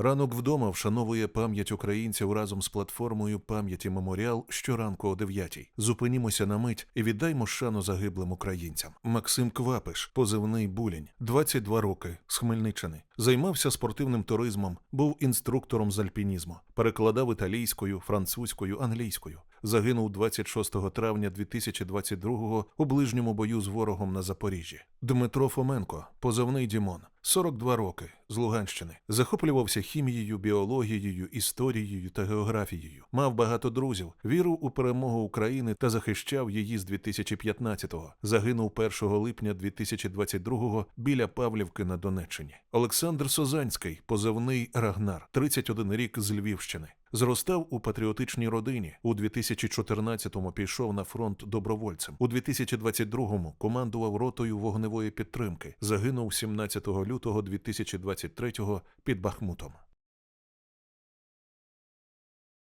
Ранок вдома вшановує пам'ять українців разом з платформою пам'яті Меморіал щоранку о 9 Зупинімося на мить і віддаймо шану загиблим українцям. Максим Квапиш, позивний Булінь, 22 роки з Хмельниччини. Займався спортивним туризмом, був інструктором з альпінізму, перекладав італійською, французькою, англійською. Загинув 26 травня 2022-го у ближньому бою з ворогом на Запоріжжі. Дмитро Фоменко, позивний Дімон, 42 роки з Луганщини, захоплювався хімією, біологією, історією та географією. Мав багато друзів, вірив у перемогу України та захищав її з 2015-го. Загинув 1 липня 2022-го біля Павлівки на Донеччині. Олександр Созанський, позивний Рагнар, 31 рік з Львівщини. Зростав у патріотичній родині. У 2014-му пішов на фронт добровольцем. У 2022-му командував ротою вогневої підтримки. Загинув 17 лютого 2023-го під Бахмутом.